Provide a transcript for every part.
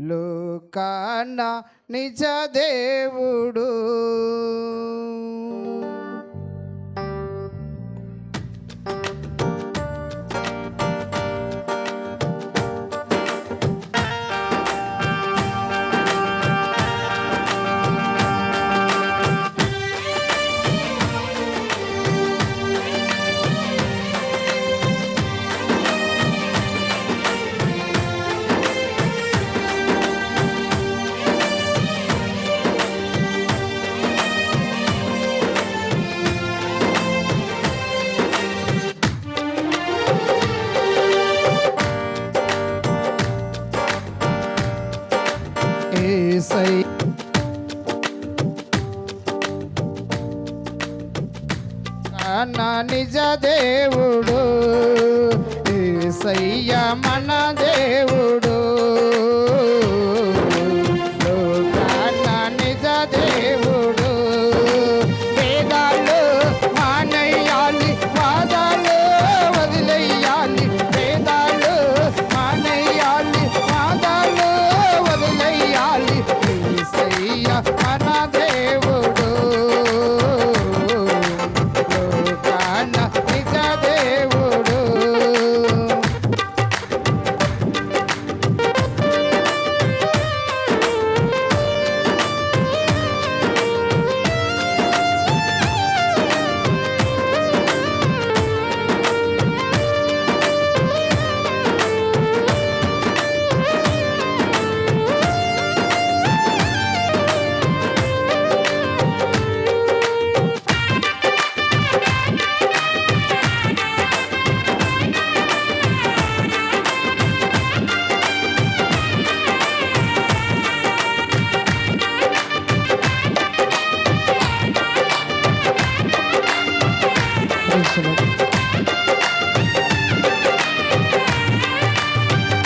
లోకాన నిజ దేవుడు. నా నిజ దేవుడు ఏసయ్య మన దేవుడు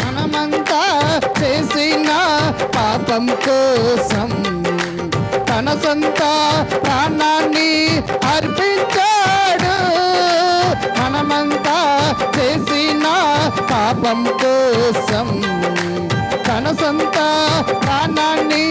మనమంతా చేసిన పాపం కోసం తన సొంత ప్రాణాన్ని అర్పించాడు. మనమంతా చేసిన పాపం కోసం తన సొంత ప్రాణాన్ని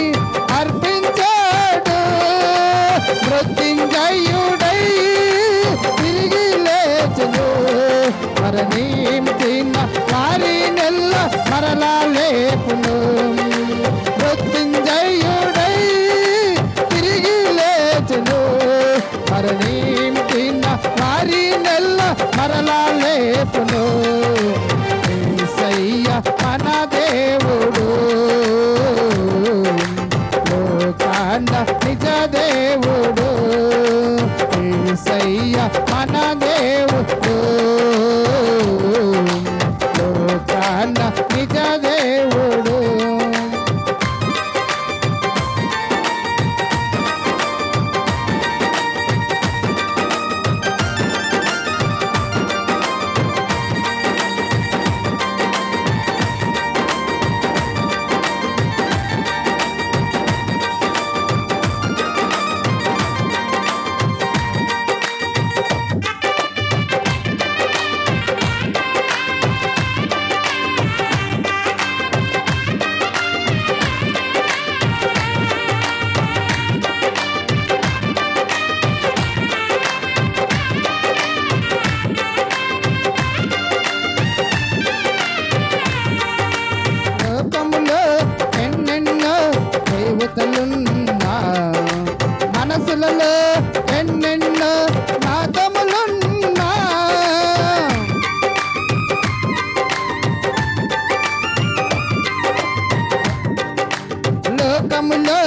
లోకములో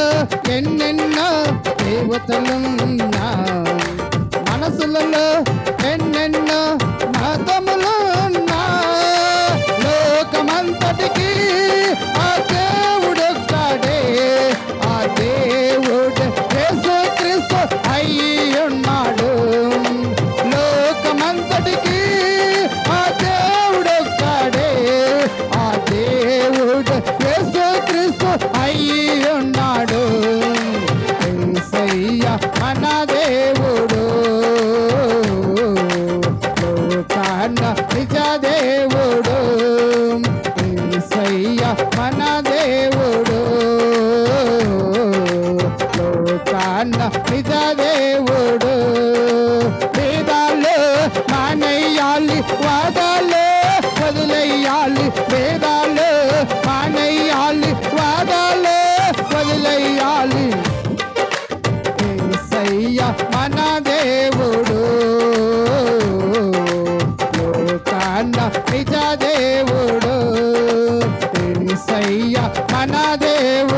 ఎన్నెన్నో దేవతలున్నా. మనసులలో అయ్యా మన దేవుడు. లోకాన్న నిజ దేవుడు. తెలుసయ్యా మన దేవుడు.